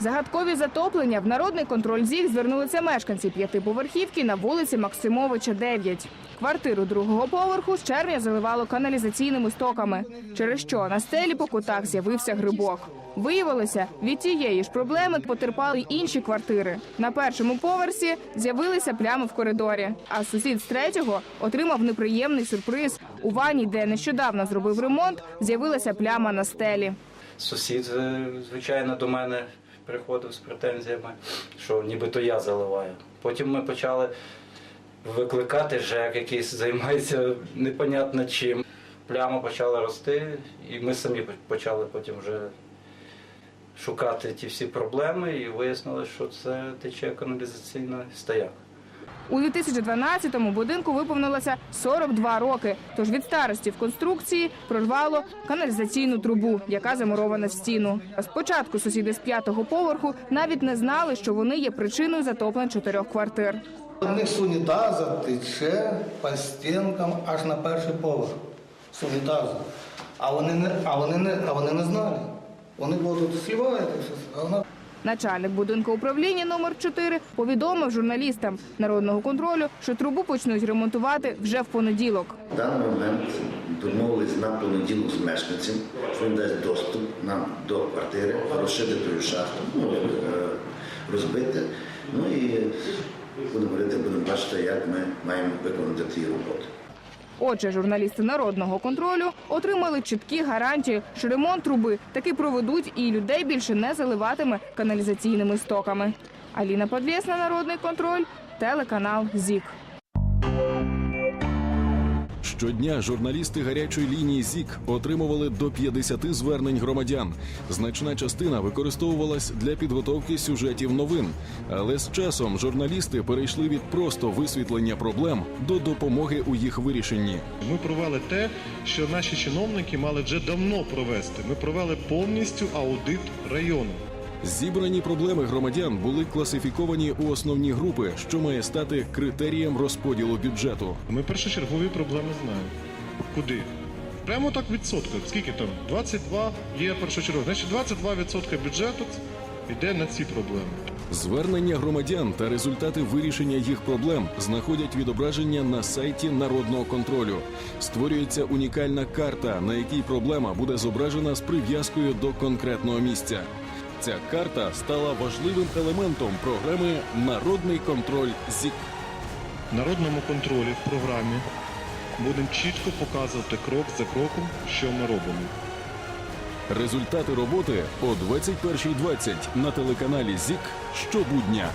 Загадкові затоплення в народний контроль ЗІГ звернулися мешканці п'ятиповерхівки на вулиці Максимовича, 9. Квартиру другого поверху з червня заливало каналізаційними стоками, через що на стелі по кутах з'явився грибок. Виявилося, від тієї ж проблеми потерпали й інші квартири. На першому поверсі з'явилися плями в коридорі, а сусід з третього отримав неприємний сюрприз. У ванні, де нещодавно зробив ремонт, з'явилася пляма на стелі. Сусід, е, звичайно, до мене приходив з претензіями, що нібито я заливаю. Потім ми почали викликати ЖЕК, який займається непонятно чим. Пляма почала рости, і ми самі почали потім вже шукати ті всі проблеми і вияснили, що це тече каналізаційна стояк. У 2012-му будинку виповнилося 42 роки. Тож від старості в конструкції прорвало каналізаційну трубу, яка замурована в стіну. Спочатку сусіди з п'ятого поверху навіть не знали, що вони є причиною затоплень чотирьох квартир. У них з тече по стінкам аж на перший поверх. З. А вони не, а вони не, а вони не знали. Вони будуть слівають, а вона Начальник будинку управління номер 4 повідомив журналістам народного контролю, що трубу почнуть ремонтувати вже в понеділок. В даний момент домовились на понеділок з мешканцем, що він дасть доступ нам до квартири, розшити шахту, ну, е, розбити. Ну і будемо говорити, будемо бачити, як ми маємо виконати ті роботи. Отже, журналісти народного контролю отримали чіткі гарантії, що ремонт труби таки проведуть і людей більше не заливатиме каналізаційними стоками. Аліна Подвєсна, народний контроль, телеканал ЗІК. Щодня журналісти гарячої лінії ЗІК отримували до 50 звернень громадян. Значна частина використовувалась для підготовки сюжетів новин. Але з часом журналісти перейшли від просто висвітлення проблем до допомоги у їх вирішенні. Ми провели те, що наші чиновники мали вже давно провести. Ми провели повністю аудит району. Зібрані проблеми громадян були класифіковані у основні групи, що має стати критерієм розподілу бюджету. Ми першочергові проблеми знаємо. Куди? Прямо так відсотка. Скільки там? 22 є першочергові. Значить, 22% бюджету йде на ці проблеми. Звернення громадян та результати вирішення їх проблем знаходять відображення на сайті народного контролю. Створюється унікальна карта, на якій проблема буде зображена з прив'язкою до конкретного місця. Ця карта стала важливим елементом програми Народний контроль ЗІК. Народному контролі в програмі будемо чітко показувати крок за кроком, що ми робимо. Результати роботи о 21.20 на телеканалі ЗІК щобудня.